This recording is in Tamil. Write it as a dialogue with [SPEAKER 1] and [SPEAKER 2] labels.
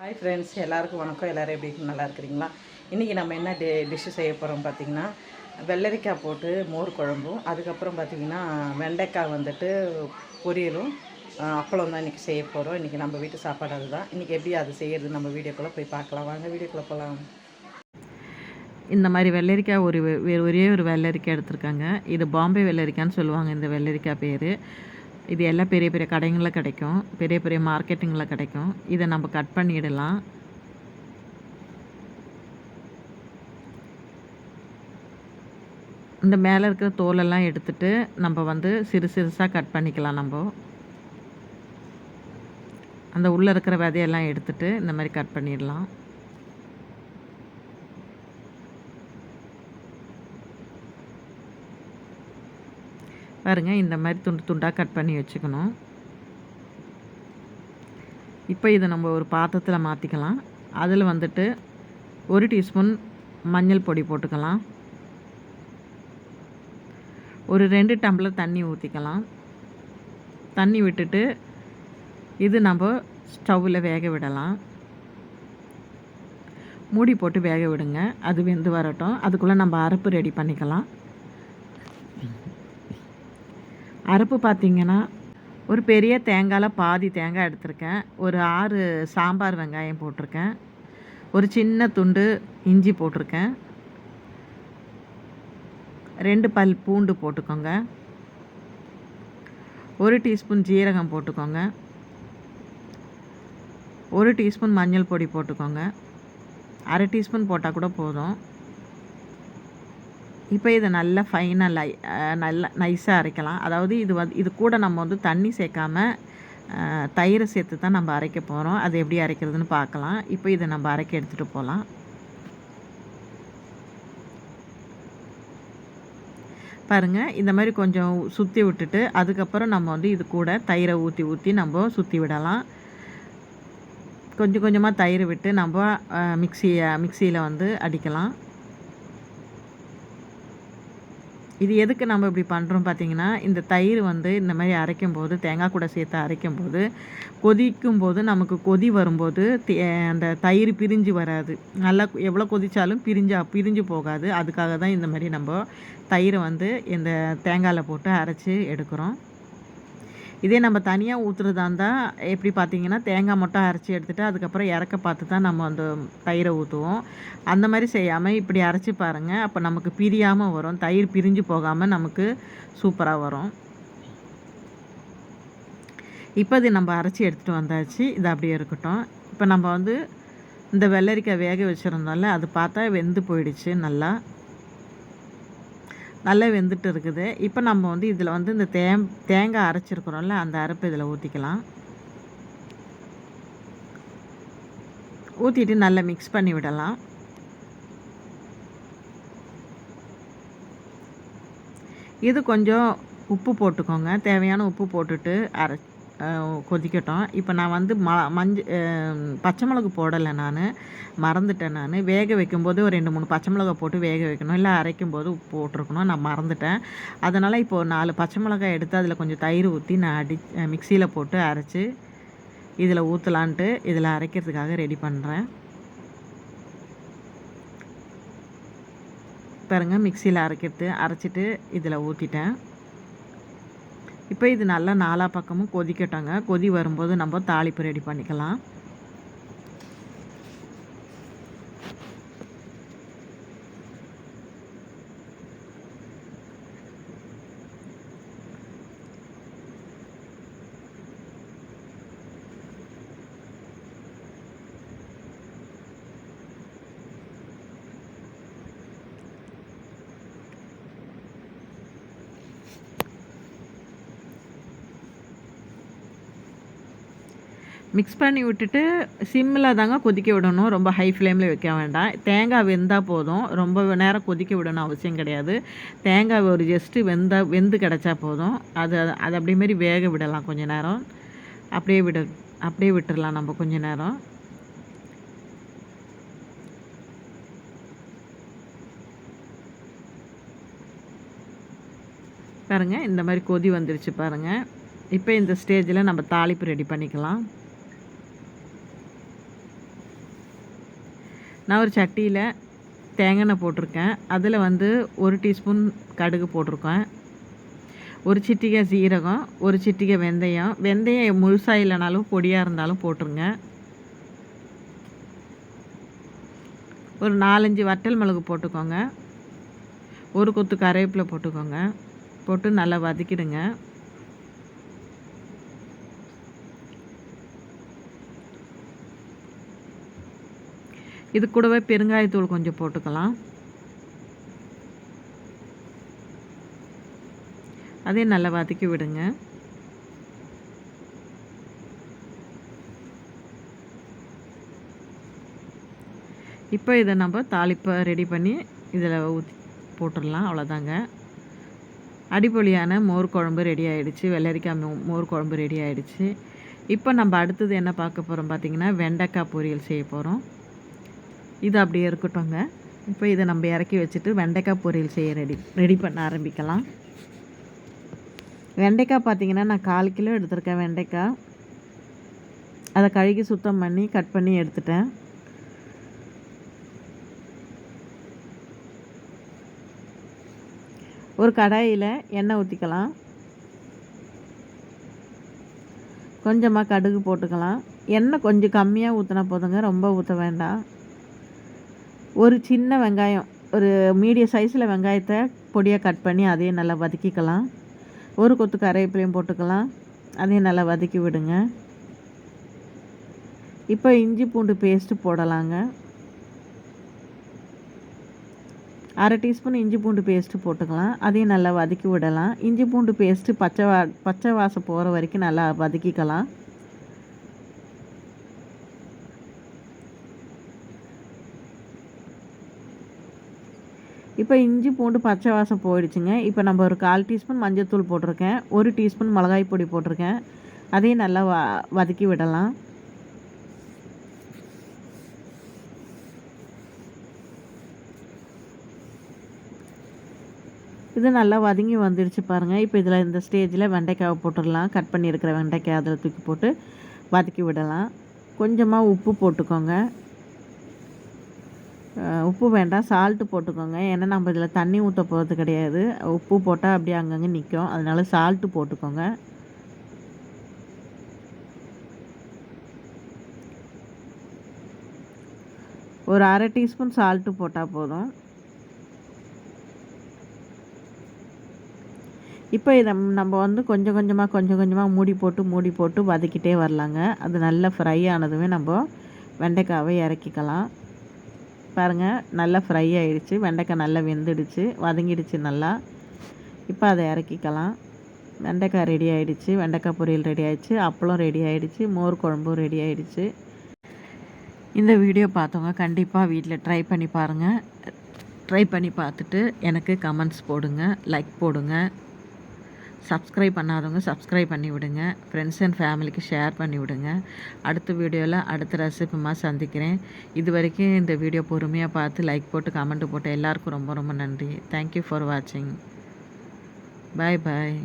[SPEAKER 1] ஹாய் ஃப்ரெண்ட்ஸ் எல்லாருக்கும் வணக்கம் எல்லோரும் எப்படி நல்லா இருக்கிறீங்களா இன்றைக்கி நம்ம என்ன டி டிஷ்ஷு செய்ய போகிறோம் பார்த்திங்கன்னா வெள்ளரிக்காய் போட்டு மோர் குழம்பும் அதுக்கப்புறம் பார்த்திங்கன்னா வெண்டைக்காய் வந்துட்டு பொரியலும் அப்பளம் தான் இன்றைக்கி செய்ய போகிறோம் இன்றைக்கி நம்ம வீட்டு சாப்பாடு அதுதான் இன்றைக்கி எப்படி அது செய்கிறது நம்ம வீடியோக்குள்ளே போய் பார்க்கலாம் வாங்க வீடியோக்குள்ளே போகலாம் இந்த மாதிரி வெள்ளரிக்காய் ஒரு ஒரே ஒரு வெள்ளரிக்காய் எடுத்திருக்காங்க இது பாம்பே வெள்ளரிக்கான்னு சொல்லுவாங்க இந்த வெள்ளரிக்காய் பேர் இது எல்லாம் பெரிய பெரிய கடைங்களில் கிடைக்கும் பெரிய பெரிய மார்க்கெட்டிங்கில் கிடைக்கும் இதை நம்ம கட் பண்ணிடலாம் இந்த மேலே இருக்கிற தோலெல்லாம் எடுத்துட்டு நம்ம வந்து சிறு சிறுசாக கட் பண்ணிக்கலாம் நம்ம அந்த உள்ளே இருக்கிற விதையெல்லாம் எடுத்துகிட்டு இந்த மாதிரி கட் பண்ணிடலாம் பாருங்கள் இந்த மாதிரி துண்டு துண்டாக கட் பண்ணி வச்சுக்கணும் இப்போ இதை நம்ம ஒரு பாத்திரத்தில் மாற்றிக்கலாம் அதில் வந்துட்டு ஒரு டீஸ்பூன் மஞ்சள் பொடி போட்டுக்கலாம் ஒரு ரெண்டு டம்ளர் தண்ணி ஊற்றிக்கலாம் தண்ணி விட்டுட்டு இது நம்ம ஸ்டவ்வில் வேக விடலாம் மூடி போட்டு வேக விடுங்க அது வெந்து வரட்டும் அதுக்குள்ளே நம்ம அரைப்பு ரெடி பண்ணிக்கலாம் அரப்பு பார்த்திங்கன்னா ஒரு பெரிய தேங்காயில் பாதி தேங்காய் எடுத்திருக்கேன் ஒரு ஆறு சாம்பார் வெங்காயம் போட்டிருக்கேன் ஒரு சின்ன துண்டு இஞ்சி போட்டிருக்கேன் ரெண்டு பல் பூண்டு போட்டுக்கோங்க ஒரு டீஸ்பூன் ஜீரகம் போட்டுக்கோங்க ஒரு டீஸ்பூன் மஞ்சள் பொடி போட்டுக்கோங்க அரை டீஸ்பூன் போட்டால் கூட போதும் இப்போ இதை நல்லா ஃபைனாக லை நல்லா நைஸாக அரைக்கலாம் அதாவது இது வந்து இது கூட நம்ம வந்து தண்ணி சேர்க்காம தயிரை சேர்த்து தான் நம்ம அரைக்க போகிறோம் அது எப்படி அரைக்கிறதுன்னு பார்க்கலாம் இப்போ இதை நம்ம அரைக்க எடுத்துகிட்டு போகலாம் பாருங்கள் இந்த மாதிரி கொஞ்சம் சுற்றி விட்டுட்டு அதுக்கப்புறம் நம்ம வந்து இது கூட தயிரை ஊற்றி ஊற்றி நம்ம சுற்றி விடலாம் கொஞ்சம் கொஞ்சமாக தயிர் விட்டு நம்ம மிக்சியை மிக்சியில் வந்து அடிக்கலாம் இது எதுக்கு நம்ம இப்படி பண்ணுறோம் பார்த்திங்கன்னா இந்த தயிர் வந்து இந்த மாதிரி அரைக்கும் போது தேங்காய் கூட சேர்த்து அரைக்கும் போது கொதிக்கும் போது நமக்கு கொதி வரும்போது அந்த தயிர் பிரிஞ்சு வராது நல்லா எவ்வளோ கொதித்தாலும் பிரிஞ்சா பிரிஞ்சு போகாது அதுக்காக தான் இந்த மாதிரி நம்ம தயிரை வந்து இந்த தேங்காயில் போட்டு அரைச்சி எடுக்கிறோம் இதே நம்ம தனியாக ஊற்றுறதா இருந்தால் எப்படி பார்த்தீங்கன்னா தேங்காய் மட்டும் அரைச்சி எடுத்துகிட்டு அதுக்கப்புறம் இறக்க பார்த்து தான் நம்ம அந்த தயிரை ஊற்றுவோம் அந்த மாதிரி செய்யாமல் இப்படி அரைச்சி பாருங்கள் அப்போ நமக்கு பிரியாமல் வரும் தயிர் பிரிஞ்சு போகாமல் நமக்கு சூப்பராக வரும் இப்போ இது நம்ம அரைச்சி எடுத்துகிட்டு வந்தாச்சு இது அப்படியே இருக்கட்டும் இப்போ நம்ம வந்து இந்த வெள்ளரிக்காய் வேக வச்சுருந்தோம்ல அது பார்த்தா வெந்து போயிடுச்சு நல்லா நல்லா வெந்துட்டு இருக்குது இப்போ நம்ம வந்து இதில் வந்து இந்த தே தேங்காய் அரைச்சிருக்கிறோம்ல அந்த அரைப்பு இதில் ஊற்றிக்கலாம் ஊற்றிட்டு நல்லா மிக்ஸ் பண்ணி விடலாம் இது கொஞ்சம் உப்பு போட்டுக்கோங்க தேவையான உப்பு போட்டுட்டு அரை கொதிக்கட்டும் இப்போ நான் வந்து ம மஞ்ச பச்சை மிளகு போடலை நான் மறந்துட்டேன் நான் வேக வைக்கும்போது ஒரு ரெண்டு மூணு பச்சை மிளகா போட்டு வேக வைக்கணும் இல்லை அரைக்கும் போது போட்டிருக்கணும் நான் மறந்துட்டேன் அதனால் இப்போது நாலு பச்சை மிளகாய் எடுத்து அதில் கொஞ்சம் தயிர் ஊற்றி நான் அடி மிக்சியில் போட்டு அரைச்சி இதில் ஊற்றலான்ட்டு இதில் அரைக்கிறதுக்காக ரெடி பண்ணுறேன் பாருங்கள் மிக்சியில் அரைக்கிறது அரைச்சிட்டு இதில் ஊற்றிட்டேன் இப்போ இது நல்லா நாலா பக்கமும் கொதிக்கட்டோங்க கொதி வரும்போது நம்ம தாளிப்பு ரெடி பண்ணிக்கலாம் மிக்ஸ் பண்ணி விட்டுட்டு சிம்மில் தாங்க கொதிக்க விடணும் ரொம்ப ஹை ஃப்ளேமில் வைக்க வேண்டாம் தேங்காய் வெந்தால் போதும் ரொம்ப நேரம் கொதிக்க விடணும் அவசியம் கிடையாது தேங்காய் ஒரு ஜஸ்ட்டு வெந்தா வெந்து கிடச்சா போதும் அது அது அப்படியே மாரி வேக விடலாம் கொஞ்சம் நேரம் அப்படியே விட அப்படியே விட்டுடலாம் நம்ம கொஞ்ச நேரம் பாருங்கள் இந்த மாதிரி கொதி வந்துருச்சு பாருங்கள் இப்போ இந்த ஸ்டேஜில் நம்ம தாளிப்பு ரெடி பண்ணிக்கலாம் நான் ஒரு சட்டியில் தேங்காய் போட்டிருக்கேன் அதில் வந்து ஒரு டீஸ்பூன் கடுகு போட்டிருக்கேன் ஒரு சிட்டிகை சீரகம் ஒரு சிட்டிகை வெந்தயம் வெந்தயம் முழுசாக இல்லைனாலும் பொடியாக இருந்தாலும் போட்டுருங்க ஒரு நாலஞ்சு வட்டல் மிளகு போட்டுக்கோங்க ஒரு கொத்து கருவேப்பிலை போட்டுக்கோங்க போட்டு நல்லா வதக்கிடுங்க இது கூடவே பெருங்காயத்தூள் கொஞ்சம் போட்டுக்கலாம் அதையும் நல்லா வதக்கி விடுங்க இப்போ இதை நம்ம தாளிப்பை ரெடி பண்ணி இதில் ஊற்றி போட்டுடலாம் அவ்வளோதாங்க அடிப்பொழியான மோர் குழம்பு ரெடி ஆகிடுச்சு வெள்ளரிக்காய் மோர் குழம்பு ரெடி ஆகிடுச்சு இப்போ நம்ம அடுத்தது என்ன பார்க்க போகிறோம் பார்த்திங்கன்னா வெண்டைக்காய் பொரியல் செய்ய போகிறோம் இது அப்படியே இருக்கட்டும்ங்க இப்போ இதை நம்ம இறக்கி வச்சுட்டு வெண்டைக்காய் பொரியல் செய்ய ரெடி ரெடி பண்ண ஆரம்பிக்கலாம் வெண்டைக்காய் பார்த்திங்கன்னா நான் கால் கிலோ எடுத்திருக்கேன் வெண்டைக்காய் அதை கழுகி சுத்தம் பண்ணி கட் பண்ணி எடுத்துட்டேன் ஒரு கடாயில் எண்ணெய் ஊற்றிக்கலாம் கொஞ்சமாக கடுகு போட்டுக்கலாம் எண்ணெய் கொஞ்சம் கம்மியாக ஊற்றினா போதுங்க ரொம்ப ஊற்ற வேண்டாம் ஒரு சின்ன வெங்காயம் ஒரு மீடியம் சைஸில் வெங்காயத்தை பொடியாக கட் பண்ணி அதையும் நல்லா வதக்கிக்கலாம் ஒரு கொத்து கரைப்பிலையும் போட்டுக்கலாம் அதையும் நல்லா வதக்கி விடுங்க இப்போ இஞ்சி பூண்டு பேஸ்ட்டு போடலாங்க அரை டீஸ்பூன் இஞ்சி பூண்டு பேஸ்ட்டு போட்டுக்கலாம் அதையும் நல்லா வதக்கி விடலாம் இஞ்சி பூண்டு பேஸ்ட்டு பச்சை வா பச்சை வாசம் போகிற வரைக்கும் நல்லா வதக்கிக்கலாம் இப்போ இஞ்சி பூண்டு பச்சை வாசம் போயிடுச்சுங்க இப்போ நம்ம ஒரு கால் டீஸ்பூன் மஞ்சள் தூள் போட்டிருக்கேன் ஒரு டீஸ்பூன் மிளகாய் பொடி போட்டிருக்கேன் அதையும் நல்லா வ வதக்கி விடலாம் இது நல்லா வதங்கி வந்துடுச்சு பாருங்கள் இப்போ இதில் இந்த ஸ்டேஜில் வெண்டைக்காவை போட்டுடலாம் கட் பண்ணியிருக்கிற வெண்டைக்காய் அதில் தூக்கி போட்டு வதக்கி விடலாம் கொஞ்சமாக உப்பு போட்டுக்கோங்க உப்பு வேண்டாம் சால்ட்டு போட்டுக்கோங்க ஏன்னா நம்ம இதில் தண்ணி ஊற்ற போகிறது கிடையாது உப்பு போட்டால் அப்படியே அங்கங்கே நிற்கும் அதனால் சால்ட்டு போட்டுக்கோங்க ஒரு அரை டீஸ்பூன் சால்ட்டு போட்டால் போதும் இப்போ இதை நம்ம வந்து கொஞ்சம் கொஞ்சமாக கொஞ்சம் கொஞ்சமாக மூடி போட்டு மூடி போட்டு வதக்கிட்டே வரலாங்க அது நல்லா ஃப்ரை ஆனதுமே நம்ம வெண்டைக்காவை இறக்கிக்கலாம் பாருங்கள் நல்லா ஃப்ரை ஆயிடுச்சு வெண்டைக்காய் நல்லா வெந்துடுச்சு வதங்கிடுச்சு நல்லா இப்போ அதை இறக்கிக்கலாம் வெண்டைக்காய் ரெடி ஆகிடுச்சு வெண்டைக்காய் பொரியல் ரெடி ஆகிடுச்சு அப்பளம் ரெடி ஆகிடுச்சு மோர் குழம்பும் ரெடி ஆகிடுச்சு இந்த வீடியோ பார்த்தவங்க கண்டிப்பாக வீட்டில் ட்ரை பண்ணி பாருங்கள் ட்ரை பண்ணி பார்த்துட்டு எனக்கு கமெண்ட்ஸ் போடுங்க லைக் போடுங்க சப்ஸ்கிரைப் பண்ணாதவங்க சப்ஸ்கிரைப் பண்ணி விடுங்க ஃப்ரெண்ட்ஸ் அண்ட் ஃபேமிலிக்கு ஷேர் பண்ணி விடுங்க அடுத்த வீடியோவில் அடுத்த ரெசிப்புமாக சந்திக்கிறேன் இது வரைக்கும் இந்த வீடியோ பொறுமையாக பார்த்து லைக் போட்டு கமெண்ட் போட்டு எல்லாருக்கும் ரொம்ப ரொம்ப நன்றி தேங்க்யூ ஃபார் வாட்சிங் பாய் பாய்